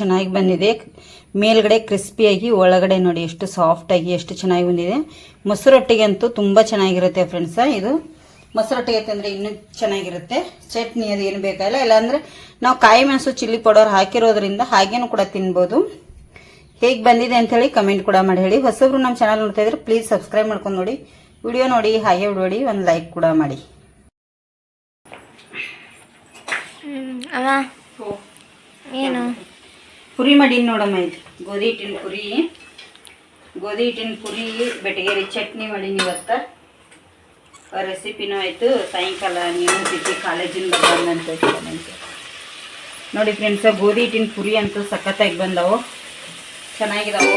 ಚೆನ್ನಾಗಿ ಬಂದಿದೆ. ಮೇಲ್ಗಡೆ ಕ್ರಿಸ್ಪಿಯಾಗಿ ಒಳಗಡೆ ನೋಡಿ ಎಷ್ಟು ಸಾಫ್ಟಾಗಿ ಎಷ್ಟು ಚೆನ್ನಾಗಿ ಬಂದಿದೆ. ಮೊಸರೊಟ್ಟಿಗೆ ಅಂತೂ ತುಂಬ ಚೆನ್ನಾಗಿರುತ್ತೆ ಫ್ರೆಂಡ್ಸ ಇದು ಮೊಸರೊಟ್ಟಿಗೆ ತಿಂದರೆ ಇನ್ನೂ ಚೆನ್ನಾಗಿರುತ್ತೆ. ಚಟ್ನಿ ಅದು ಏನು ಬೇಕಾಗಿಲ್ಲ. ಇಲ್ಲಾಂದರೆ ನಾವು ಕಾಯಿ ಮೆಣಸು ಚಿಲ್ಲಿ ಪೌಡರ್ ಹಾಕಿರೋದ್ರಿಂದ ಹಾಗೇನೂ ಕೂಡ ತಿನ್ಬೋದು. ಹೇಗೆ ಬಂದಿದೆ ಹೇಳಿ ಕಮೆಂಟ್ ಕೂಡ ಮಾಡಿ ಹೇಳಿ. ಹೊಸಬ್ರು ನಮ್ಮ ಚಾನಲ್ ನೋಡ್ತಾ ಇದ್ರೆ ಪ್ಲೀಸ್ ಸಬ್ಸ್ಕ್ರೈಬ್ ಮಾಡ್ಕೊಂಡು ನೋಡಿ. ವಿಡಿಯೋ ನೋಡಿ ಹಾಗೆ ನೋಡಿ ಒಂದು ಲೈಕ್ ಕೂಡ ಮಾಡಿ. ಅವ ಏನು? ಪುರಿ ಮಾಡೀನಿ ನೋಡಮ್ಮ ಇದು. ಗೋಧಿ ಹಿಟ್ಟಿನ ಪುರಿ. ಗೋಧಿ ಹಿಟ್ಟಿನ ಪುರಿ, ಬೆಟಗೇರಿ ಚಟ್ನಿ ಮಾಡೀನಿ ಇವತ್ತು. ರೆಸಿಪಿನೂ ಆಯಿತು. ಸಾಯಂಕಾಲ ನೀವು ಸಿಟಿ ಕಾಲೇಜಿಂದ ಬಂದಂತ ನೋಡಿ ಫ್ರೆಂಡ್ಸ ಗೋಧಿ ಹಿಟ್ಟಿನ ಪುರಿ ಅಂತೂ ಸಖತ್ತಾಗಿ ಬಂದವು. ಚೆನ್ನಾಗಿದಾವೆ.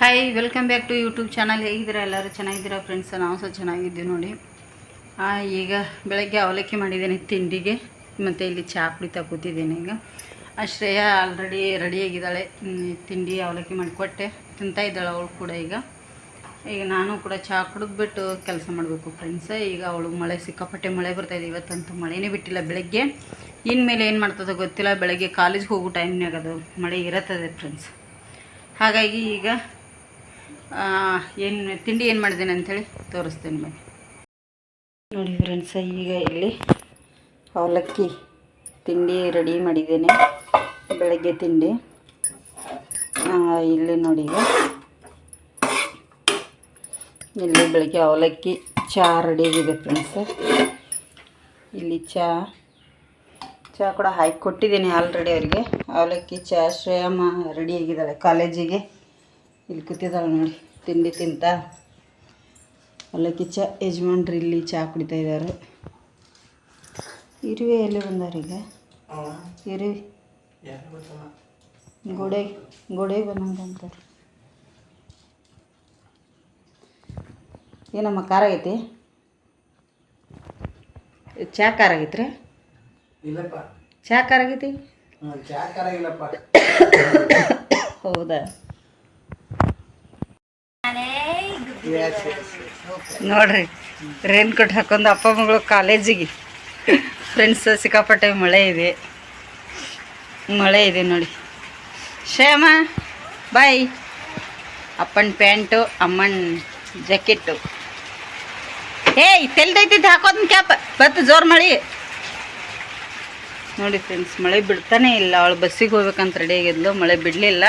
Hi welcome back to YouTube channel ಹೇಗಿದ್ದೀರಾ? ಎಲ್ಲರೂ ಚೆನ್ನಾಗಿದ್ದೀರಾ ಫ್ರೆಂಡ್ಸ್ ನಾವು ಸಹ ಚೆನ್ನಾಗಿದ್ದೀವಿ ನೋಡಿ. ಈಗ ಬೆಳಗ್ಗೆ ಅವಲಕ್ಕಿ ಮಾಡಿದ್ದೇನೆ ತಿಂಡಿಗೆ. ಮತ್ತು ಇಲ್ಲಿ ಚಹಾ ಕುಡಿತಾ ಕೂತಿದ್ದೇನೆ ಈಗ. ಆ, ಶ್ರೇಯ ಆಲ್ರೆಡಿ ರೆಡಿಯಾಗಿದ್ದಾಳೆ ತಿಂಡಿ ಅವಲಕ್ಕಿ ಮಾಡಿಕೊಟ್ಟೆ. ತಿಂತಾ ಇದ್ದಾಳೆ ಅವಳು ಕೂಡ ಈಗ. ಈಗ ನಾನು ಕೂಡ ಚಹಾ ಕುಡಿದ್ಬಿಟ್ಟು ಕೆಲಸ ಮಾಡಬೇಕು ಫ್ರೆಂಡ್ಸ್ ಈಗ ಅವಳು ಮಳೆ, ಸಿಕ್ಕಾಪಟ್ಟೆ ಮಳೆ ಬರ್ತಾಯಿದೆ ಇವತ್ತಂತೂ ಮಳೆನೇ ಬಿಟ್ಟಿಲ್ಲ ಬೆಳಗ್ಗೆ. ಇನ್ಮೇಲೆ ಏನು ಮಾಡ್ತದೋ ಗೊತ್ತಿಲ್ಲ. ಬೆಳಗ್ಗೆ ಕಾಲೇಜ್ಗೆ ಹೋಗೋ ಟೈಮ್ನಾಗ ಅದು ಮಳೆ ಇರತ್ತದೆ ಫ್ರೆಂಡ್ಸ್ ಹಾಗಾಗಿ ಈಗ ಏನು ತಿಂಡಿ ಏನು ಮಾಡಿದ್ದೇನೆ ಅಂಥೇಳಿ ತೋರಿಸ್ತೇನೆ ಬನ್ನಿ ನೋಡಿ ಫ್ರೆಂಡ್ಸ ಈಗ ಇಲ್ಲಿ ಅವಲಕ್ಕಿ ತಿಂಡಿ ರೆಡಿ ಮಾಡಿದ್ದೇನೆ, ಬೆಳಗ್ಗೆ ತಿಂಡಿ. ಇಲ್ಲಿ ನೋಡಿ ಈಗ. ಇಲ್ಲಿ ಬೆಳಗ್ಗೆ ಅವಲಕ್ಕಿ ರೆಡಿ ಆಗಿದೆ ಫ್ರೆಂಡ್ಸ್ ಇಲ್ಲಿ ಚಾ ಚಹಾ ಕೂಡ ಹಾಕಿ ಕೊಟ್ಟಿದ್ದೀನಿ ಆಲ್ರೆಡಿ ಅವರಿಗೆ. ಅವಲಕ್ಕಿ ಚಹಾ ಶ್ರೇಯಮ್ಮ ರೆಡಿ ಆಗಿದ್ದಾಳೆ ಕಾಲೇಜಿಗೆ ಇಲ್ಲಿ ಕೂತಿದ್ದಾಳೆ ನೋಡಿ, ತಿಂಡಿ ತಿಂತ. ಅವಲಕ್ಕಿ ಚ ಯಜಮಾನ್ರು ಇಲ್ಲಿ ಚಹಾ ಕುಡಿತಾ ಇದ್ದಾರೆ. ಇರುವೆ ಎಲ್ಲಿ ಬಂದಾರೀಗ ಇರುವೆ. ಗೋಡೆ ಗೋಡೆ ಬಂದಂತಾರೆ ಏನಮ್ಮ ಖಾರ ಆಗೈತಿ? ಚಹಾ ಖಾರ ಆಗೈತ್ರಿ? ಚಹಾ ಖಾರ ಆಗೈತಿ? ಹೌದಾ? ನೋಡ್ರಿ ರೇನ್ ಕೋಟ್ ಹಾಕೊಂಡು ಅಪ್ಪ ಮಗಳು ಕಾಲೇಜಿಗೆ. ಫ್ರೆಂಡ್ಸ್ ಸಿಕ್ಕಾಪಟ್ಟೆ ಮಳೆ ಇದೆ. ಮಳೆ ಇದೆ ನೋಡಿ. ಶ್ಯಾಮ ಬಾಯ್ ಅಪ್ಪನ ಪ್ಯಾಂಟು ಅಮ್ಮನ ಜಾಕೆಟ್ಟು ಏಯ್ ತೆಲ್ದೈತಿದ್ದು ಹಾಕೋದ್ ಕ್ಯಾಪ್ ಬತ್ತು ಜೋರು ಮಳೆ. ನೋಡಿ ಫ್ರೆಂಡ್ಸ್ ಮಳೆ ಬಿಡ್ತಾನೆ ಇಲ್ಲ. ಅವಳು ಬಸ್ಸಿಗೆ ಹೋಗ್ಬೇಕಂತ ರೆಡಿ ಆಗಿದ್ಲು. ಮಳೆ ಬಿಡಲಿಲ್ಲ.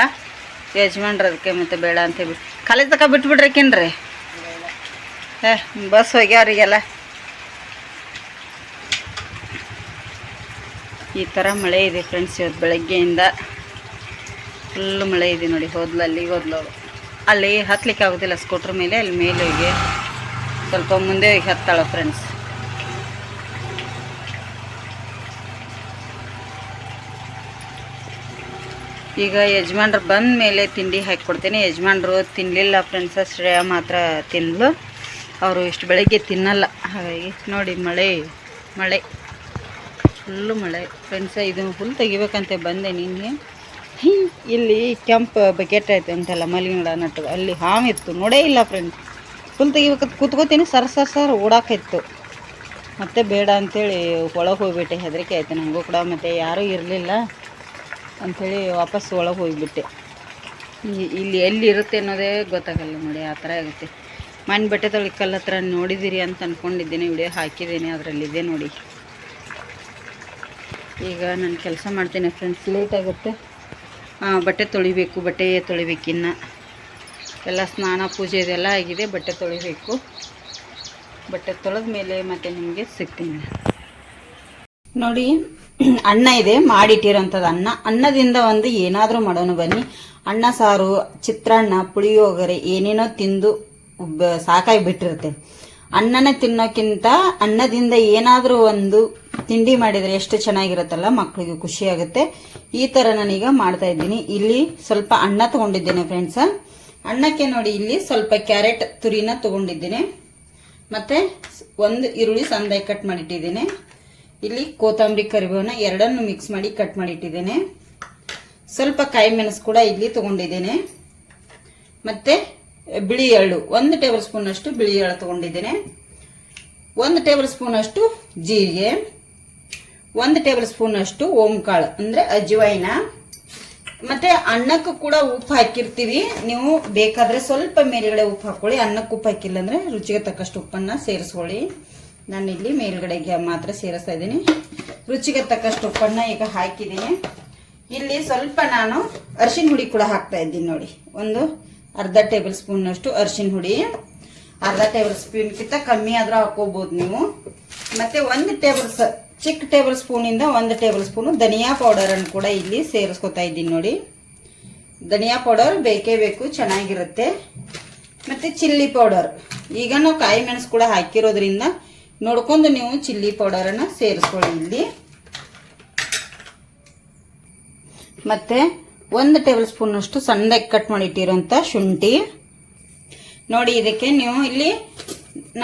ಯಜಮಾನ್ರು ಅದಕ್ಕೆ ಮತ್ತೆ ಬೇಡ ಅಂತ ಹೇಳಿ ಕಾಲೇಜ್ ತಕ ಬಿಟ್ಬಿಡ್ರಕೇನ್ರಿ ಏ, ಬಸ್ ಹೋಗ್ಯಾವ್ರಿಗೆಲ್ಲ. ಈ ಥರ ಮಳೆ ಇದೆ ಫ್ರೆಂಡ್ಸ್ ಇವತ್ತು ಬೆಳಗ್ಗೆಯಿಂದ. ಫುಲ್ ಮಳೆ ಇದೆ ನೋಡಿ, ಹೋದ್ಲು ಅಲ್ಲಿಗೆ ಹೋದ್ಲು. ಅಲ್ಲಿ ಹತ್ತಲಿಕ್ಕೆ ಆಗೋದಿಲ್ಲ ಸ್ಕೂಟ್ರ್ ಮೇಲೆ, ಅಲ್ಲಿ ಮೇಲೆ ಹೋಗಿ ಸ್ವಲ್ಪ ಮುಂದೆ ಹೋಗಿ ಹತ್ತಾಳ ಫ್ರೆಂಡ್ಸ್ ಈಗ ಯಜಮಾನ್ರು ಬಂದ ಮೇಲೆ ತಿಂಡಿ ಹಾಕಿ ಕೊಡ್ತೀನಿ. ಯಜಮಾನ್ರು ತಿನ್ನಲಿಲ್ಲ ಫ್ರೆಂಡ್ಸ ಶ್ರೇಯ ಮಾತ್ರ ತಿನ್ನಲು ಅವರು ಇಷ್ಟು ಬೆಳಗ್ಗೆ ತಿನ್ನಲ್ಲ. ಹಾಗಾಗಿ ನೋಡಿ ಮಳೆ ಮಳೆ. ಫುಲ್ಲು ಮಳೆ. ಫ್ರೆಂಡ್ಸ ಇದು ಫುಲ್ ತೆಗಿಬೇಕಂತ ಬಂದೆ ನಿನ್ನೆ. ಇಲ್ಲಿ ಕೆಂಪು ಬಕೆಟ್ ಐತೆ ಅಂತಲ್ಲ ಮಲ್ಲಿಗಿಡ ನಟ್ಟು. ಅಲ್ಲಿ ಹಾವಿತ್ತು ನೋಡೇ ಇಲ್ಲ ಫ್ರೆಂಡ್ಸ್ ಫುಲ್ ತೆಗಿಬೇಕಂತ ಕೂತ್ಕೋತೀನಿ. ಸರ್ ಸರ್ ಸರ್, ಓಡಾಕಿತ್ತು. ಮತ್ತೆ ಬೇಡ ಅಂಥೇಳಿ ಒಳಗೆ ಹೋಗ್ಬಿಟ್ಟೆ. ಹೆದರಿಕೆ ಆಯಿತು ನನಗೂ ಕೂಡ. ಮತ್ತು ಯಾರೂ ಇರಲಿಲ್ಲ. ಅಂಥೇಳಿ ವಾಪಸ್ ಒಳಗೆ ಹೋಗಿಬಿಟ್ಟೆ. ಇಲ್ಲಿ ಎಲ್ಲಿ ಇರುತ್ತೆ ಅನ್ನೋದೇ ಗೊತ್ತಾಗಲ್ಲ ನೋಡಿ, ಆ ಥರ ಆಗುತ್ತೆ ಮಣ್ಣು ಬಟ್ಟೆ ತೊಳಿಕಲ್ಲ ಹತ್ರ ನೋಡಿದ್ದೀರಿ ಅಂತ ಅಂದ್ಕೊಂಡಿದ್ದೀನಿ ವಿಡಿಯೋ ಹಾಕಿದ್ದೀನಿ, ಅದರಲ್ಲಿದೆ ನೋಡಿ. ಈಗ ನಾನು ಕೆಲಸ ಮಾಡ್ತೀನಿ ಫ್ರೆಂಡ್ಸ್ ಲೇಟ್ ಆಗುತ್ತೆ. ಬಟ್ಟೆ ತೊಳಿಬೇಕು, ಬಟ್ಟೆ ತೊಳಿಬೇಕಿನ್ನು ಎಲ್ಲ ಸ್ನಾನ, ಪೂಜೆ ಇದೆಲ್ಲ ಆಗಿದೆ, ಬಟ್ಟೆ ತೊಳಿಬೇಕು. ಬಟ್ಟೆ ತೊಳೆದ ಮೇಲೆ ಮತ್ತೆ ನಿಮಗೆ ಸಿಗ್ತೀನಿ. ನೋಡಿ, ಅನ್ನ ಇದೆ ಮಾಡಿಟ್ಟಿರೋಂಥದ್ದು ಅನ್ನ. ಅನ್ನದಿಂದ ಒಂದು ಏನಾದರೂ ಮಾಡೋಣ ಬನ್ನಿ. ಅನ್ನ, ಸಾರು, ಚಿತ್ರಾನ್ನ, ಪುಳಿಯೋಗರೆ, ಏನೇನೋ ತಿಂದು ಸಾಕಾಗಿ ಬಿಟ್ಟಿರುತ್ತೆ. ಅನ್ನನ ತಿನ್ನೋಕ್ಕಿಂತ ಅನ್ನದಿಂದ ಏನಾದರೂ ಒಂದು ತಿಂಡಿ ಮಾಡಿದರೆ ಎಷ್ಟು ಚೆನ್ನಾಗಿರುತ್ತಲ್ಲ ಮಕ್ಕಳಿಗೆ ಖುಷಿಯಾಗುತ್ತೆ. ಈ ಥರ ನಾನೀಗ ಮಾಡ್ತಾ ಇದ್ದೀನಿ. ಇಲ್ಲಿ ಸ್ವಲ್ಪ ಅನ್ನ ತಗೊಂಡಿದ್ದೇನೆ ಫ್ರೆಂಡ್ಸ ಅನ್ನಕ್ಕೆ ನೋಡಿ, ಇಲ್ಲಿ ಸ್ವಲ್ಪ ಕ್ಯಾರೆಟ್ ತುರಿನ ತೊಗೊಂಡಿದ್ದೀನಿ. ಮತ್ತೆ ಒಂದು ಈರುಳ್ಳಿ ಸಂದಾಯಿ ಕಟ್ ಮಾಡಿಟ್ಟಿದ್ದೇನೆ. ಇಲ್ಲಿ ಕೊತ್ತಂಬರಿ ಕರಿಬೇವನ್ನ ಎರಡನ್ನು ಮಿಕ್ಸ್ ಮಾಡಿ ಕಟ್ ಮಾಡಿ ಇಟ್ಟಿದ್ದೇನೆ. ಸ್ವಲ್ಪ ಕಾಯಿ ಮೆಣಸು ಕೂಡ ಇಲ್ಲಿ ತಗೊಂಡಿದ್ದೇನೆ. ಮತ್ತೆ ಬಿಳಿ ಎಳ್ಳು, ಒಂದು ಟೇಬಲ್ ಸ್ಪೂನ್ ಅಷ್ಟು ಬಿಳಿ ಎಳ್ಳು ತಗೊಂಡಿದ್ದೇನೆ. ಒಂದು ಟೇಬಲ್ ಸ್ಪೂನ್ ಅಷ್ಟು ಜೀರಿಗೆ, ಒಂದು ಟೇಬಲ್ ಸ್ಪೂನ್ ಅಷ್ಟು ಓಂಕಾಳು, ಅಂದರೆ ಅಜ್ವೈನ ಮತ್ತೆ ಅನ್ನಕ್ಕೂ ಕೂಡ ಉಪ್ಪು ಹಾಕಿರ್ತೀವಿ. ನೀವು ಬೇಕಾದ್ರೆ ಸ್ವಲ್ಪ ಮೇಲೆಗಡೆ ಉಪ್ಪು ಹಾಕೊಳ್ಳಿ, ಅನ್ನಕ್ಕೆ ಉಪ್ಪು ಹಾಕಿಲ್ಲ ಅಂದ್ರೆ ರುಚಿಗೆ ತಕ್ಕಷ್ಟು ಉಪ್ಪನ್ನ ಸೇರಿಸ್ಕೊಳ್ಳಿ. ನಾನು ಇಲ್ಲಿ ಮೇಲ್ಗಡೆಗೆ ಮಾತ್ರ ಸೇರಿಸ್ತಾ ಇದ್ದೀನಿ. ರುಚಿಗೆ ತಕ್ಕಷ್ಟು ಉಪ್ಪನ್ನ ಈಗ ಹಾಕಿದ್ದೀನಿ. ಇಲ್ಲಿ ಸ್ವಲ್ಪ ನಾನು ಅರಿಶಿನ ಹುಡಿ ಕೂಡ ಹಾಕ್ತಾ ಇದ್ದೀನಿ ನೋಡಿ. ಒಂದು ಅರ್ಧ ಟೇಬಲ್ ಸ್ಪೂನ್ನಷ್ಟು ಅರಿಶಿನ ಹುಡಿ. ಅರ್ಧ ಟೇಬಲ್ ಸ್ಪೂನ್ಗಿಂತ ಕಮ್ಮಿ ಆದ್ರೂ ಹಾಕೋಬಹುದು ನೀವು. ಮತ್ತೆ ಒಂದು ಟೇಬಲ್ ಚಿಕ್ಕ ಟೇಬಲ್ ಸ್ಪೂನಿಂದ ಒಂದು ಟೇಬಲ್ ಸ್ಪೂನು ಧನಿಯಾ ಪೌಡರನ್ನು ಕೂಡ ಇಲ್ಲಿ ಸೇರಿಸ್ಕೊತಾ ಇದ್ದೀನಿ ನೋಡಿ. ಧನಿಯಾ ಪೌಡರ್ ಬೇಕೇ ಬೇಕು, ಚೆನ್ನಾಗಿರುತ್ತೆ. ಮತ್ತೆ ಚಿಲ್ಲಿ ಪೌಡರ್. ಈಗ ನಾವು ಕಾಯಿ ಮೆಣಸು ಕೂಡ ಹಾಕಿರೋದ್ರಿಂದ ನೋಡ್ಕೊಂಡು ನೀವು ಚಿಲ್ಲಿ ಪೌಡರನ್ನು ಸೇರಿಸ್ಕೊಳ್ಳಿ ಇಲ್ಲಿ. ಮತ್ತೆ ಒಂದು ಟೇಬಲ್ ಸ್ಪೂನಷ್ಟು ಸಣ್ಣದಾಗಿ ಕಟ್ ಮಾಡಿಟ್ಟಿರೋಂಥ ಶುಂಠಿ. ನೋಡಿ, ಇದಕ್ಕೆ ನೀವು ಇಲ್ಲಿ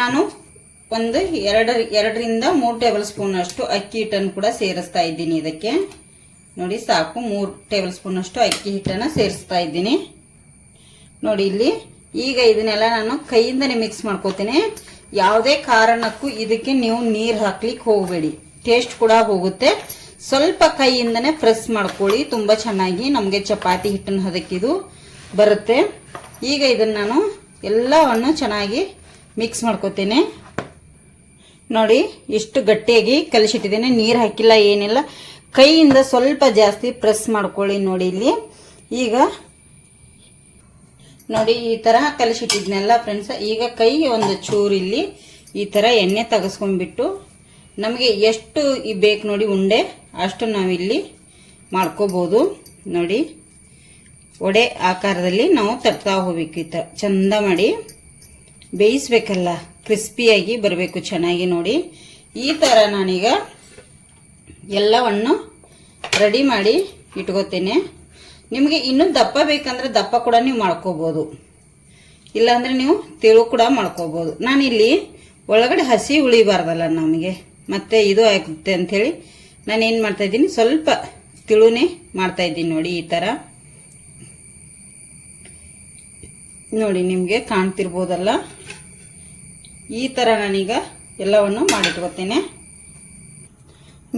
ನಾನು ಒಂದು ಎರಡು, ಎರಡರಿಂದ ಮೂರು ಟೇಬಲ್ ಸ್ಪೂನ್ ಅಷ್ಟು ಅಕ್ಕಿ ಹಿಟ್ಟನ್ನು ಕೂಡ ಸೇರಿಸ್ತಾ ಇದ್ದೀನಿ ಇದಕ್ಕೆ. ನೋಡಿ, ಸಾಕು, ಮೂರು ಟೇಬಲ್ ಸ್ಪೂನ್ ಅಷ್ಟು ಅಕ್ಕಿ ಹಿಟ್ಟನ್ನು ಸೇರಿಸ್ತಾ ಇದ್ದೀನಿ. ನೋಡಿ, ಇಲ್ಲಿ ಈಗ ಇದನ್ನೆಲ್ಲ ನಾನು ಕೈಯಿಂದನೇ ಮಿಕ್ಸ್ ಮಾಡ್ಕೋತೀನಿ. ಯಾವುದೇ ಕಾರಣಕ್ಕೂ ಇದಕ್ಕೆ ನೀವು ನೀರು ಹಾಕ್ಲಿಕ್ಕೆ ಹೋಗಬೇಡಿ. ಟೇಸ್ಟ್ ಕೂಡ ಹೋಗುತ್ತೆ. ಸ್ವಲ್ಪ ಕೈಯಿಂದನೇ ಪ್ರೆಸ್ ಮಾಡ್ಕೊಳ್ಳಿ. ತುಂಬ ಚೆನ್ನಾಗಿ ನಮಗೆ ಚಪಾತಿ ಹಿಟ್ಟನ್ನು ಹದಕ್ಕಿದು ಬರುತ್ತೆ. ಈಗ ಇದನ್ನು ನಾನು ಎಲ್ಲವನ್ನು ಚೆನ್ನಾಗಿ ಮಿಕ್ಸ್ ಮಾಡ್ಕೋತೇನೆ. ನೋಡಿ, ಎಷ್ಟು ಗಟ್ಟಿಯಾಗಿ ಕಲಿಸಿಟ್ಟಿದ್ದೇನೆ. ನೀರು ಹಾಕಿಲ್ಲ, ಏನಿಲ್ಲ. ಕೈಯಿಂದ ಸ್ವಲ್ಪ ಜಾಸ್ತಿ ಪ್ರೆಸ್ ಮಾಡ್ಕೊಳ್ಳಿ ನೋಡಿ ಇಲ್ಲಿ. ಈಗ ನೋಡಿ, ಈ ತರ ಕಲಿಸಿಟ್ಟಿದ್ನೆಲ್ಲ ಫ್ರೆಂಡ್ಸ್ ಈಗ ಕೈ ಒಂದು ಚೂರು ಇಲ್ಲಿ ಈ ತರ ಎಣ್ಣೆ ತೆಗೆಸ್ಕೊಂಡ್ಬಿಟ್ಟು ನಮಗೆ ಎಷ್ಟು ಈ ಬೇಕು ನೋಡಿ ಉಂಡೆ, ಅಷ್ಟು ನಾವಿಲ್ಲಿ ಮಾಡ್ಕೋಬೋದು. ನೋಡಿ ಒಡೆ ಆಕಾರದಲ್ಲಿ ನಾವು ತರ್ತಾ ಹೋಗ್ಬೇಕು ಈ ಥರ ಚಂದ ಮಾಡಿ. ಬೇಯಿಸ್ಬೇಕಲ್ಲ ಕ್ರಿಸ್ಪಿಯಾಗಿ ಬರಬೇಕು ಚೆನ್ನಾಗಿ ನೋಡಿ. ಈ ಥರ ನಾನೀಗ ಎಲ್ಲವನ್ನು ರೆಡಿ ಮಾಡಿ ಇಟ್ಕೋತೇನೆ. ನಿಮಗೆ ಇನ್ನೂ ದಪ್ಪ ಬೇಕಂದ್ರೆ ದಪ್ಪ ಕೂಡ ನೀವು ಮಾಡ್ಕೋಬೋದು. ಇಲ್ಲಾಂದರೆ ನೀವು ತಿಳು ಕೂಡ ಮಾಡ್ಕೋಬೋದು. ನಾನಿಲ್ಲಿ ಒಳಗಡೆ ಹಸಿ ಉಳಿಬಾರ್ದಲ್ಲ ನಮಗೆ, ಮತ್ತೆ ಇದು ಆಗುತ್ತೆ ಅಂಥೇಳಿ ನಾನು ಏನು ಮಾಡ್ತಾ ಇದ್ದೀನಿ, ಸ್ವಲ್ಪ ತಿಳುನೇ ಮಾಡ್ತಾ ಇದ್ದೀನಿ ನೋಡಿ ಈ ಥರ ನೋಡಿ ನಿಮಗೆ ಕಾಣ್ತಿರ್ಬೋದಲ್ಲ? ಈ ಥರ ನಾನೀಗ ಎಲ್ಲವನ್ನು ಮಾಡಿಟ್ಕೋತೇನೆ.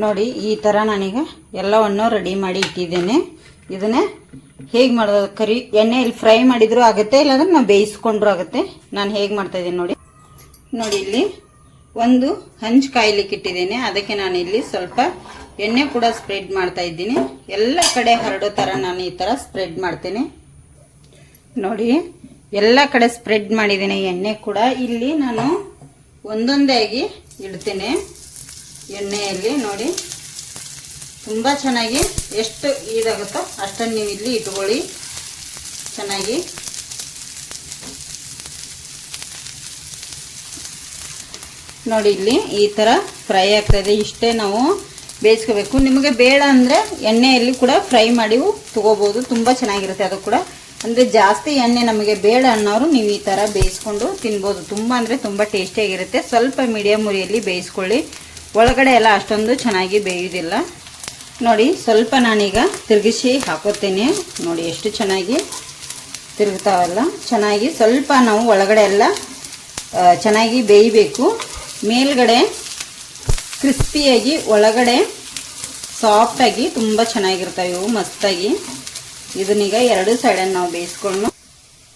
ನೋಡಿ ಈ ಥರ ನಾನೀಗ ಎಲ್ಲವನ್ನು ರೆಡಿ ಮಾಡಿ ಇಟ್ಟಿದ್ದೇನೆ. ಇದನ್ನೇ ಹೇಗೆ ಮಾಡೋದು? ಕರಿ, ಎಣ್ಣೆಯಲ್ಲಿ ಫ್ರೈ ಮಾಡಿದ್ರು ಆಗುತ್ತೆ, ಇಲ್ಲಾಂದ್ರೆ ನಾವು ಬೇಯಿಸ್ಕೊಂಡ್ರು ಆಗುತ್ತೆ. ನಾನು ಹೇಗೆ ಮಾಡ್ತಾ ಇದ್ದೀನಿ ನೋಡಿ. ನೋಡಿ ಇಲ್ಲಿ ಒಂದು ಹಂಚು ಕಾಯ್ಲಿಕ್ಕೆ ಇಟ್ಟಿದ್ದೇನೆ. ಅದಕ್ಕೆ ನಾನು ಇಲ್ಲಿ ಸ್ವಲ್ಪ ಎಣ್ಣೆ ಕೂಡ ಸ್ಪ್ರೆಡ್ ಮಾಡ್ತಾ ಇದ್ದೀನಿ. ಎಲ್ಲ ಕಡೆ ಹರಡೋ ಥರ ನಾನು ಈ ಥರ ಸ್ಪ್ರೆಡ್ ಮಾಡ್ತೇನೆ. ನೋಡಿ, ಎಲ್ಲ ಕಡೆ ಸ್ಪ್ರೆಡ್ ಮಾಡಿದ್ದೀನಿ ಎಣ್ಣೆ ಕೂಡ. ಇಲ್ಲಿ ನಾನು ಒಂದೊಂದಾಗಿ ಇಡ್ತೇನೆ ಎಣ್ಣೆಯಲ್ಲಿ. ನೋಡಿ ತುಂಬ ಚೆನ್ನಾಗಿ ಎಷ್ಟು ಇದಾಗುತ್ತೋ ಅಷ್ಟನ್ನು ನೀವು ಇಲ್ಲಿ ಇಟ್ಕೊಳ್ಳಿ. ಚೆನ್ನಾಗಿ. ನೋಡಿ ಇಲ್ಲಿ ಈ ಥರ ಫ್ರೈ ಆಗ್ತಾ ಇದೆ. ಇಷ್ಟೇ ನಾವು ಬೇಯಿಸ್ಕೋಬೇಕು. ನಿಮಗೆ ಬೇಡ ಅಂದರೆ ಎಣ್ಣೆಯಲ್ಲಿ ಕೂಡ ಫ್ರೈ ಮಾಡಿ ತಗೋಬೋದು. ತುಂಬ ಚೆನ್ನಾಗಿರುತ್ತೆ ಅದು ಕೂಡ. ಅಂದರೆ ಜಾಸ್ತಿ ಎಣ್ಣೆ ನಮಗೆ ಬೇಡ ಅನ್ನೋರು ನೀವು ಈ ಥರ ಬೇಯಿಸ್ಕೊಂಡು ತಿನ್ಬೋದು. ತುಂಬ ಅಂದರೆ ತುಂಬ ಟೇಸ್ಟಿಯಾಗಿರುತ್ತೆ. ಸ್ವಲ್ಪ ಮೀಡಿಯಮ್ ಉರಿಯಲ್ಲಿ ಬೇಯಿಸ್ಕೊಳ್ಳಿ. ಒಳಗಡೆ ಎಲ್ಲ ಅಷ್ಟೊಂದು ಚೆನ್ನಾಗಿ ಬೇಯೋದಿಲ್ಲ ನೋಡಿ, ಸ್ವಲ್ಪ ನಾನೀಗ ತಿರುಗಿಸಿ ಹಾಕೋತೀನಿ. ನೋಡಿ, ಎಷ್ಟು ಚೆನ್ನಾಗಿ ತಿರುಗ್ತಾವಲ್ಲ ಚೆನ್ನಾಗಿ ಸ್ವಲ್ಪ ನಾವು ಒಳಗಡೆ ಎಲ್ಲ ಚೆನ್ನಾಗಿ ಬೇಯಬೇಕು. ಮೇಲ್ಗಡೆ ಕ್ರಿಸ್ಪಿಯಾಗಿ, ಒಳಗಡೆ ಸಾಫ್ಟಾಗಿ ತುಂಬ ಚೆನ್ನಾಗಿರ್ತವೆ. ಇವು ಮಸ್ತಾಗಿ. ಇದನ್ನೀಗ ಎರಡು ಸೈಡನ್ನು ನಾವು ಬೇಯಿಸ್ಕೊಂಡು,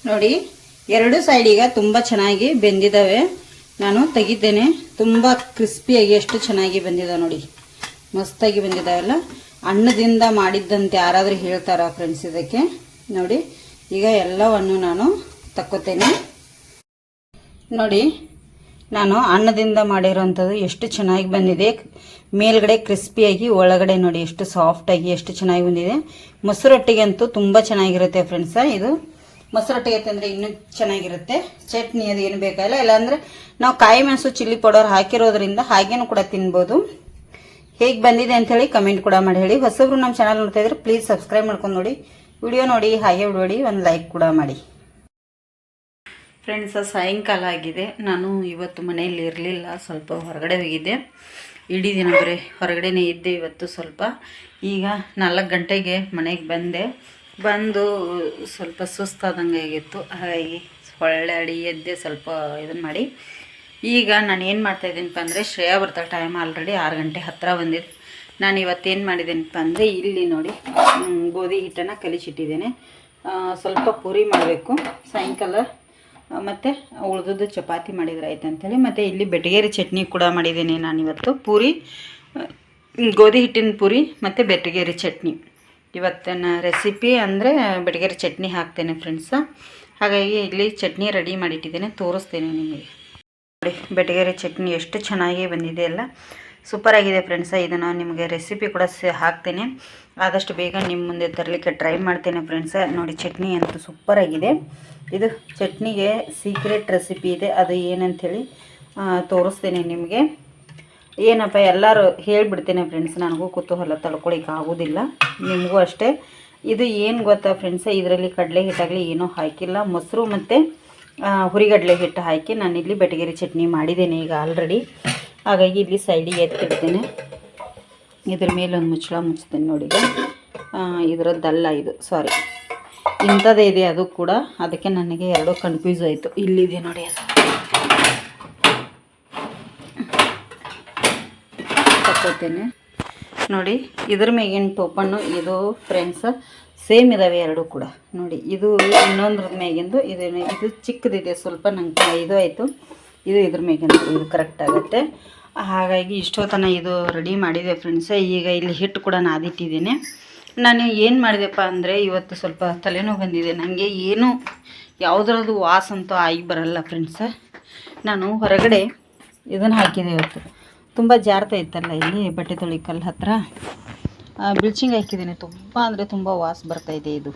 ನೋಡಿ, ಎರಡು ಸೈಡ್ ಈಗ ತುಂಬ ಚೆನ್ನಾಗಿ ಬೆಂದಿದ್ದಾವೆ ನಾನು ತೆಗಿತೇನೆ. ತುಂಬ ಕ್ರಿಸ್ಪಿಯಾಗಿ ಎಷ್ಟು ಚೆನ್ನಾಗಿ ಬಂದಿದೆ ನೋಡಿ. ಮಸ್ತಾಗಿ ಬಂದಿದ್ದಾವೆಲ್ಲ ಅಣ್ಣದಿಂದ ಮಾಡಿದ್ದಂತೆ ಯಾರಾದರೂ ಹೇಳ್ತಾರ ಫ್ರೆಂಡ್ಸ್ ಇದಕ್ಕೆ? ನೋಡಿ, ಈಗ ಎಲ್ಲವನ್ನು ನಾನು ತಕ್ಕೋತೇನೆ. ನೋಡಿ, ನಾನು ಅನ್ನದಿಂದ ಮಾಡಿರೋಂಥದ್ದು ಎಷ್ಟು ಚೆನ್ನಾಗಿ ಬಂದಿದೆ. ಮೇಲ್ಗಡೆ ಕ್ರಿಸ್ಪಿಯಾಗಿ ಒಳಗಡೆ ನೋಡಿ ಎಷ್ಟು ಸಾಫ್ಟಾಗಿ ಎಷ್ಟು ಚೆನ್ನಾಗಿ ಬಂದಿದೆ. ಮೊಸರೊಟ್ಟಿಗೆ ಅಂತೂ ತುಂಬ ಚೆನ್ನಾಗಿರುತ್ತೆ ಫ್ರೆಂಡ್ಸ ಇದು ಮೊಸರೊಟ್ಟಿಗೆ ತಂದರೆ ಇನ್ನೂ ಚೆನ್ನಾಗಿರುತ್ತೆ. ಚಟ್ನಿ ಅದು ಏನು ಬೇಕಾಗಿಲ್ಲ ಇಲ್ಲಾಂದರೆ ನಾವು ಕಾಯಿ ಮೆಣಸು ಚಿಲ್ಲಿ ಪೌಡರ್ ಹಾಕಿರೋದ್ರಿಂದ ಹಾಗೇನು ಕೂಡ ತಿನ್ಬೋದು. ಹೇಗೆ ಬಂದಿದೆ ಅಂಥೇಳಿ ಕಮೆಂಟ್ ಕೂಡ ಮಾಡಿ ಹೇಳಿ. ಹೊಸಬ್ರು ನಮ್ಮ ಚಾನಲ್ ನೋಡ್ತಾ ಇದ್ರೆ ಪ್ಲೀಸ್ ಸಬ್ಸ್ಕ್ರೈಬ್ ಮಾಡ್ಕೊಂಡು ನೋಡಿ. ವಿಡಿಯೋ ನೋಡಿ, ಹಾಗೆ ನೋಡಿ, ಒಂದು ಲೈಕ್ ಕೂಡ ಮಾಡಿ. ಫ್ರೆಂಡ್ಸ್ ಸಾಯಂಕಾಲ ಆಗಿದೆ. ನಾನು ಇವತ್ತು ಮನೆಯಲ್ಲಿ ಇರಲಿಲ್ಲ, ಸ್ವಲ್ಪ ಹೊರಗಡೆ ಹೋಗಿದ್ದೆ. ಇಡೀ ದಿನ ಬರೀ ಹೊರಗಡೆನೇ ಇದ್ದೆ ಇವತ್ತು ಸ್ವಲ್ಪ. ಈಗ ನಾಲ್ಕು ಗಂಟೆಗೆ ಮನೆಗೆ ಬಂದೆ. ಬಂದು ಸ್ವಲ್ಪ ಸುಸ್ತಾದಂಗೆ ಆಗಿತ್ತು. ಹಾಗಾಗಿ ಅಡಿ ಎದ್ದೆ ಸ್ವಲ್ಪ ಇದನ್ನು ಮಾಡಿ. ಈಗ ನಾನು ಏನು ಮಾಡ್ತಾಯಿದ್ದೀನಪ್ಪ ಅಂದರೆ ಶ್ರೇಯಾ ಬರ್ತಾ ಟೈಮ್ ಆಲ್ರೆಡಿ ಆರು ಗಂಟೆ ಹತ್ತಿರ ಬಂದಿದೆ ನಾನು ಇವತ್ತೇನು ಮಾಡಿದ್ದೇನಪ್ಪ ಅಂದರೆ ಇಲ್ಲಿ ನೋಡಿ ಗೋಧಿ ಹಿಟ್ಟನ್ನು ಕಲಿಸಿಟ್ಟಿದ್ದೇನೆ. ಸ್ವಲ್ಪ ಪೂರಿ ಮಾಡಬೇಕು, ಸಾಯಂಕಾಲ. ಮತ್ತು ಉಳಿದದ್ದು ಚಪಾತಿ ಮಾಡಿದ್ರೆ ಆಯ್ತು ಅಂತೇಳಿ. ಮತ್ತು ಇಲ್ಲಿ ಬೆಟಗೇರಿ ಚಟ್ನಿ ಕೂಡ ಮಾಡಿದ್ದೀನಿ ನಾನು ಇವತ್ತು. ಪೂರಿ ಗೋಧಿ ಹಿಟ್ಟಿನ ಪೂರಿ, ಮತ್ತು ಬೆಟಗೇರಿ ಚಟ್ನಿ. ಇವತ್ತಿನ ರೆಸಿಪಿ ಅಂದರೆ ಬೆಟಗೇರಿ ಚಟ್ನಿ ಹಾಕ್ತೇನೆ ಫ್ರೆಂಡ್ಸ ಹಾಗಾಗಿ ಇಲ್ಲಿ ಚಟ್ನಿ ರೆಡಿ ಮಾಡಿಟ್ಟಿದ್ದೇನೆ, ತೋರಿಸ್ತೇನೆ ನಿಮಗೆ. ನೋಡಿ, ಬೆಟಗೇರಿ ಚಟ್ನಿ ಎಷ್ಟು ಚೆನ್ನಾಗಿ ಬಂದಿದೆ ಅಲ್ಲ. ಸೂಪರ್ ಆಗಿದೆ ಫ್ರೆಂಡ್ಸ ಇದನ್ನು ನಿಮಗೆ ರೆಸಿಪಿ ಕೂಡ ಹಾಕ್ತೇನೆ. ಆದಷ್ಟು ಬೇಗ ನಿಮ್ಮ ಮುಂದೆ ತರಲಿಕ್ಕೆ ಟ್ರೈ ಮಾಡ್ತೇನೆ ಫ್ರೆಂಡ್ಸ ನೋಡಿ, ಚಟ್ನಿ ಅಂತೂ ಸೂಪರ್ ಆಗಿದೆ. ಇದು ಚಟ್ನಿಗೆ ಸೀಕ್ರೆಟ್ ರೆಸಿಪಿ ಇದೆ. ಅದು ಏನಂಥೇಳಿ ತೋರಿಸ್ತೇನೆ ನಿಮಗೆ. ಏನಪ್ಪ, ಎಲ್ಲರೂ ಹೇಳಿಬಿಡ್ತೇನೆ ಫ್ರೆಂಡ್ಸ್ ನನಗೂ ಕುತೂಹಲ ತಡ್ಕೊಳಿಕ್ಕೆ ಆಗೋದಿಲ್ಲ. ನಿಮಗೂ ಅಷ್ಟೇ. ಇದು ಏನು ಗೊತ್ತಾ ಫ್ರೆಂಡ್ಸ ಇದರಲ್ಲಿ ಕಡಲೆ ಹಿಟ್ಟಾಗಲಿ ಏನೂ ಹಾಕಿಲ್ಲ. ಮೊಸರು ಮತ್ತು ಹುರಿಗಡಲೆ ಹಿಟ್ಟು ಹಾಕಿ ನಾನಿಲ್ಲಿ ಬೆಟಗೇರಿ ಚಟ್ನಿ ಮಾಡಿದ್ದೇನೆ ಈಗ ಆಲ್ರೆಡಿ ಹಾಗಾಗಿ ಇಲ್ಲಿ ಸೈಡಿಗೆ ಎತ್ತಿಡ್ತೇನೆ. ಇದ್ರ ಮೇಲೆ ಒಂದು ಮುಚ್ಚಳ ಮುಚ್ತೇನೆ ನೋಡಿ ಇದರದ್ದಲ್ಲ ಇದು ಸಾರಿ ಇಂಥದ್ದೇ ಇದೆ ಅದು ಕೂಡ. ಅದಕ್ಕೆ ನನಗೆ ಎರಡು ಕನ್ಫ್ಯೂಸ್ ಆಯಿತು. ಇಲ್ಲಿದೆ ನೋಡಿ ಅದು. ತಕ್ಕೋತೇನೆ ನೋಡಿ, ಇದ್ರ ಮೇಗಿನ ಟೋಪನ್ನು ಇದು ಫ್ರೆಂಡ್ಸ್ ಸೇಮ್ ಇದಾವೆ ಎರಡು ಕೂಡ. ನೋಡಿ, ಇದು ಇನ್ನೊಂದ್ರ ಮೇಗಿಂದು, ಇದು ಇದು ಚಿಕ್ಕದಿದೆ, ಸ್ವಲ್ಪ ನಂಗೆ ಇದು ಆಯಿತು. ಇದು ಇದ್ರ ಮೇಗಿಂದು, ಇದು ಕರೆಕ್ಟ್ ಆಗುತ್ತೆ. ಹಾಗಾಗಿ ಇಷ್ಟೊತ್ತನ ಇದು ರೆಡಿ ಮಾಡಿದೆ ಫ್ರೆಂಡ್ಸ್ ಈಗ ಇಲ್ಲಿ ಹಿಟ್ಟು ಕೂಡ ನಾದಿಟ್ಟಿದ್ದೀನಿ. ನಾನು ಏನು ಮಾಡಿದೆಪ್ಪ ಅಂದರೆ, ಇವತ್ತು ಸ್ವಲ್ಪ ತಲೆನೋವು ಬಂದಿದೆ. ನನಗೆ ಏನು ಯಾವುದ್ರದ್ದು ವಾಸ ಅಂತೂ ಆಗಿ ಬರಲ್ಲ ಫ್ರೆಂಡ್ಸ ನಾನು ಹೊರಗಡೆ ಇದನ್ನು ಹಾಕಿದೆ ಇವತ್ತು. ತುಂಬ ಜಾರ್ತಾ ಇತ್ತಲ್ಲ ಇಲ್ಲಿ ಬಟ್ಟೆ ತೊಳಿ ಕಲ್ಲು ಹತ್ರ. ಬ್ಲೀಚಿಂಗ್ ಹಾಕಿದ್ದೀನಿ. ತುಂಬ ಅಂದರೆ ತುಂಬ ವಾಸ ಬರ್ತಾಯಿದೆ ಇದು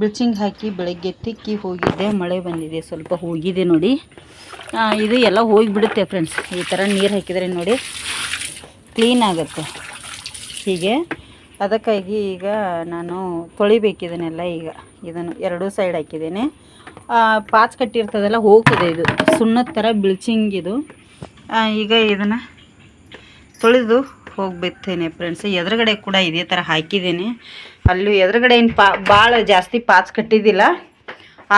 ಬ್ಲೀಚಿಂಗ್ ಹಾಕಿ ಬೆಳಗ್ಗೆ ತಿಕ್ಕಿ ಹೋಗಿದ್ದೆ ಮಳೆ ಬಂದಿದೆ. ಸ್ವಲ್ಪ ಹೋಗಿದೆ ನೋಡಿ. ಇದು ಎಲ್ಲ ಹೋಗಿಬಿಡುತ್ತೆ ಫ್ರೆಂಡ್ಸ್ ಈ ಥರ ನೀರು ಹಾಕಿದರೆ ನೋಡಿ ಕ್ಲೀನ್ ಆಗುತ್ತೆ. ಹೀಗೆ ಅದಕ್ಕಾಗಿ ಈಗ ನಾನು ತೊಳಿಬೇಕು ಇದನ್ನೆಲ್ಲ ಈಗ. ಇದನ್ನು ಎರಡೂ ಸೈಡ್ ಹಾಕಿದ್ದೀನಿ. ಪಾಚ್ ಕಟ್ಟಿರ್ತದಲ್ಲ, ಹೋಗ್ತದೆ ಇದು. ಸುಣ್ಣದ ಥರ ಬ್ಲೀಚಿಂಗ್ ಇದು. ಈಗ ಇದನ್ನು ತೊಳೆದು ಹೋಗ್ಬಿಡ್ತೇನೆ ಫ್ರೆಂಡ್ಸ್ ಎದುರುಗಡೆ ಕೂಡ ಇದೇ ಥರ ಹಾಕಿದ್ದೀನಿ. ಅಲ್ಲೂ ಎದುರುಗಡೆ ಏನು ಪಾ ಭಾಳ ಜಾಸ್ತಿ ಪಾಚ್ ಕಟ್ಟಿದ್ದಿಲ್ಲ.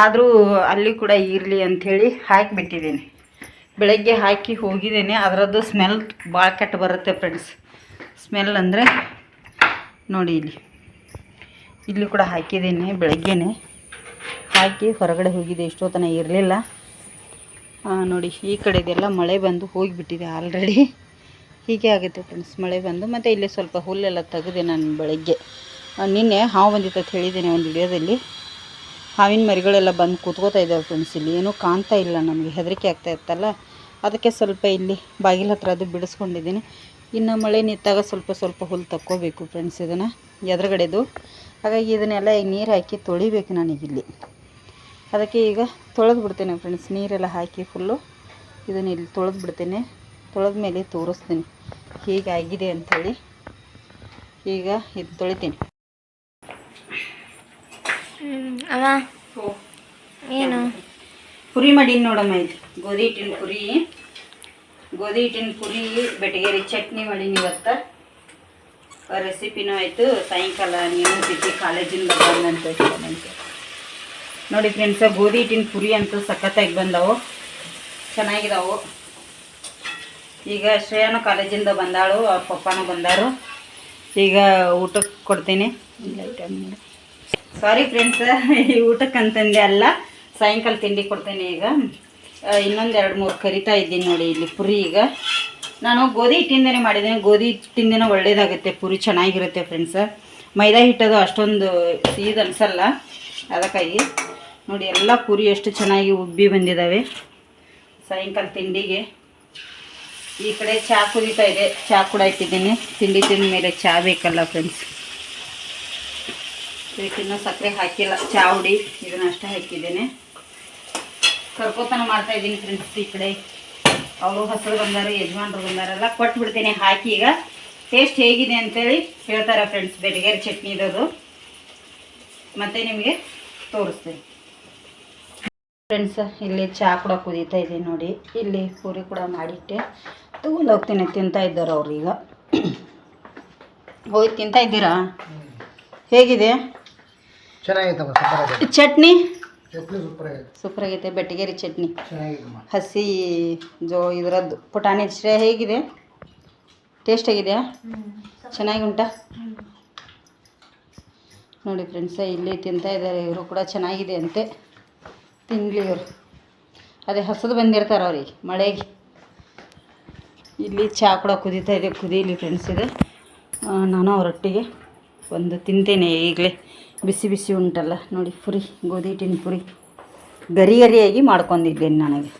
ಆದರೂ ಅಲ್ಲಿ ಕೂಡ ಇರಲಿ ಅಂಥೇಳಿ ಹಾಕಿಬಿಟ್ಟಿದ್ದೀನಿ. ಬೆಳಗ್ಗೆ ಹಾಕಿ ಹೋಗಿದ್ದೇನೆ. ಅದರದ್ದು ಸ್ಮೆಲ್ ಭಾಳ ಕೆಟ್ಟ ಬರುತ್ತೆ ಫ್ರೆಂಡ್ಸ್ ಸ್ಮೆಲ್ ಅಂದರೆ ನೋಡಿ ಇಲ್ಲಿ. ಇಲ್ಲಿ ಕೂಡ ಹಾಕಿದ್ದೀನಿ ಬೆಳಗ್ಗೆನೆ. ಹಾಕಿ ಹೊರಗಡೆ ಹೋಗಿದೆ ಎಷ್ಟೊತ್ತನ ಇರಲಿಲ್ಲ. ನೋಡಿ ಈ ಕಡೆದೆಲ್ಲ ಮಳೆ ಬಂದು ಹೋಗಿಬಿಟ್ಟಿದೆ ಆಲ್ರೆಡಿ ಹೀಗೆ ಆಗುತ್ತೆ ಫ್ರೆಂಡ್ಸ್ ಮಳೆ ಬಂದು ಮತ್ತು ಇಲ್ಲಿ ಸ್ವಲ್ಪ ಹುಲ್ಲೆಲ್ಲ ತೆಗೆದೆ ನಾನು ಬೆಳಗ್ಗೆ. ನಿನ್ನೆ ಹಾವು ಬಂದಿತ್ತು ಅಂತ ಹೇಳಿದ್ದೇನೆ ಒಂದು ವಿಡಿಯೋದಲ್ಲಿ. ಹಾವಿನ ಮರಿಗಳೆಲ್ಲ ಬಂದು ಕೂತ್ಕೋತಾ ಇದ್ದಾವೆ ಫ್ರೆಂಡ್ಸ್ ಇಲ್ಲಿ ಏನೂ ಕಾಣ್ತಾ ಇಲ್ಲ ನಮಗೆ. ಹೆದರಿಕೆ ಆಗ್ತಾ ಇತ್ತಲ್ಲ? ಅದಕ್ಕೆ ಸ್ವಲ್ಪ ಇಲ್ಲಿ ಬಾಗಿಲ ಹತ್ರ ಅದು ಬಿಡಿಸ್ಕೊಂಡಿದ್ದೀನಿ. ಇನ್ನು ಮಳೆ ನಿಂತಾಗ ಸ್ವಲ್ಪ ಸ್ವಲ್ಪ ಹುಲ್ಲು ತಕ್ಕೋಬೇಕು ಫ್ರೆಂಡ್ಸ್ ಇದನ್ನು, ಎದುರುಗಡೆದು. ಹಾಗಾಗಿ ಇದನ್ನೆಲ್ಲ ಈಗ ನೀರು ಹಾಕಿ ತೊಳಿಬೇಕು ನನಗಿಲ್ಲಿ ಅದಕ್ಕೆ ಈಗ ತೊಳೆದು ಬಿಡ್ತೇನೆ ಫ್ರೆಂಡ್ಸ್ ನೀರೆಲ್ಲ ಹಾಕಿ ಫುಲ್ಲು ಇದನ್ನು ಇಲ್ಲಿ ತೊಳೆದು ಬಿಡ್ತೇನೆ ತೊಳೆದ ಮೇಲೆ ತೋರಿಸ್ತೀನಿ. ಆಗಿದೆ ಅಂಥೇಳಿ ಈಗ ಇದು ತೊಳಿತೀನಿ. ಏನು? ಪುರಿ ಮಾಡೀನಿ ನೋಡಮ್ಮ ಇದು. ಗೋಧಿ ಹಿಟ್ಟಿನ ಪುರಿ ಗೋಧಿ ಹಿಟ್ಟಿನ ಪುರಿ ಬೆಟಗೇರಿ ಚಟ್ನಿ ಮಾಡೀನಿ ಇವತ್ತು. ರೆಸಿಪಿನೂ ಆಯಿತು. ಸಾಯಂಕಾಲ ನೀನು ಸಿಟಿ ಕಾಲೇಜಿನ ಬಂದಂತೆ ನೋಡಿ ಫ್ರೆಂಡ್ಸ ಗೋಧಿ ಹಿಟ್ಟಿನ ಪುರಿ ಅಂತೂ ಸಖತ್ತಾಗಿ ಬಂದವು. ಚೆನ್ನಾಗಿದಾವು. ಈಗ ಶ್ರೇಯನು ಕಾಲೇಜಿಂದ ಬಂದಾಳು, ಅವ್ರ ಪಪ್ಪನೂ ಬಂದಾರು. ಈಗ ಊಟಕ್ಕೆ ಕೊಡ್ತೀನಿ. ಸಾರಿ ಫ್ರೆಂಡ್ಸ್ ಈ ಊಟಕ್ಕೆ ಅಂತಂದೆ ಅಲ್ಲ, ಸಾಯಂಕಾಲ ತಿಂಡಿ ಕೊಡ್ತೇನೆ ಈಗ. ಇನ್ನೊಂದು ಎರಡು ಮೂರು ಕರಿತಾ ಇದ್ದೀನಿ ನೋಡಿ ಇಲ್ಲಿ ಪುರಿ ಈಗ. ನಾನು ಗೋಧಿ ಹಿಟ್ಟಿಂದನೇ ಮಾಡಿದ್ದೀನಿ. ಗೋಧಿ ಹಿಟ್ಟಿಂದನೇ ಒಳ್ಳೇದಾಗುತ್ತೆ, ಪುರಿ ಚೆನ್ನಾಗಿರುತ್ತೆ ಫ್ರೆಂಡ್ಸ್ ಮೈದಾ ಹಿಟ್ಟದು ಅಷ್ಟೊಂದು ಸೀದ್ ಅನಿಸಲ್ಲ, ಅದಕ್ಕಾಗಿ. ನೋಡಿ, ಎಲ್ಲ ಪುರಿ ಎಷ್ಟು ಚೆನ್ನಾಗಿ ಉಬ್ಬಿ ಬಂದಿದ್ದಾವೆ ಸಾಯಂಕಾಲ ತಿಂಡಿಗೆ. ಈ ಕಡೆ ಚಹಾ ಕುದೀತಾ ಇದೆ. ಚಹಾ ಕೂಡ ಇಟ್ಟಿದ್ದೀನಿ. ತಿಂಡಿ ತಿಂದ ಮೇಲೆ ಚಹಾ ಬೇಕಲ್ಲ ಫ್ರೆಂಡ್ಸ್ ಇದಕ್ಕಿನ್ನೂ ಸಕ್ಕರೆ ಹಾಕಿಲ್ಲ. ಚಹಾ ಹುಡಿ. ಇದನ್ನ ಅಷ್ಟೇ ಹಾಕಿದ್ದೀನಿ. ಕರ್ಕೋತನ ಮಾಡ್ತಾ ಇದ್ದೀನಿ ಫ್ರೆಂಡ್ಸ್ ಈ ಕಡೆ. ಅವರು ಹಸಿರು ಬಂದಾರ, ಯಜಮಾನ್ರು ಬಂದಾರಲ್ಲ ಕೊಟ್ಟು ಬಿಡ್ತೀನಿ ಹಾಕಿ ಈಗ. ಟೇಸ್ಟ್ ಹೇಗಿದೆ ಅಂತೇಳಿ ಹೇಳ್ತಾರೆ ಫ್ರೆಂಡ್ಸ್ ಬೆಡಗೇರಿ ಚಟ್ನಿ ಇರೋದು. ಮತ್ತೆ ನಿಮಗೆ ತೋರಿಸ್ತೀನಿ. ಫ್ರೆಂಡ್ಸ್ ಇಲ್ಲಿ ಚಹಾ ಕೂಡ ಕುದೀತಾ ಇದೆ ನೋಡಿ. ಇಲ್ಲಿ ಪೂರಿ ಕೂಡ ಮಾಡಿಟ್ಟೆ. ತಗೊಂಡು ಹೋಗ್ತೀನಿ ತಿಂತಾ ಇದ್ದಾರೆ ಅವ್ರು ಈಗ. ಹೋಗಿ ತಿಂತಾ ಇದ್ದೀರಾ? ಹೇಗಿದೆ? ಚಟ್ನಿ? ಸೂಪರ್ ಆಗೈತೆ ಬೆಟ್ಟಿಗೇರಿ ಚಟ್ನಿ. ಹಸಿ ಜೋ ಇದರದ್ದು. ಪುಟಾಣಿ ಶ್ರೇ ಹೇಗಿದೆ? ಟೇಸ್ಟ್ ಆಗಿದೆಯಾ? ಚೆನ್ನಾಗಿ ಉಂಟಾ ನೋಡಿ ಫ್ರೆಂಡ್ಸ ಇಲ್ಲಿ ತಿಂತಾ ಇದ್ದಾರೆ ಇವರು ಕೂಡ ಚೆನ್ನಾಗಿದೆ ಅಂತೆ. ತಿನ್ನಲಿ ಇವರು. ಅದೇ ಹಸಿದು ಬಂದಿರ್ತಾರೆ ಅವ್ರಿಗೆ ಮಳೆಗೆ. ಇಲ್ಲಿ ಚಹಾ ಕೂಡ ಕುದೀತಾ ಇದೆ, ಕುದೀಲಿ ಫ್ರೆಂಡ್ಸ್ ಇದೆ. ನಾನು ಅವರೊಟ್ಟಿಗೆ ಒಂದು ತಿಂತೇನೆ ಈಗಲೇ. ಬಿಸಿ ಬಿಸಿ ಉಂಟಲ್ಲ, ನೋಡಿ ಪುರಿ, ಗೋಧಿ ಹಿಟ್ಟಿನ ಪುರಿ. ಗರಿ ಗರಿಯಾಗಿ ಮಾಡ್ಕೊಂಡಿದ್ದೇನೆ ನನಗೆ.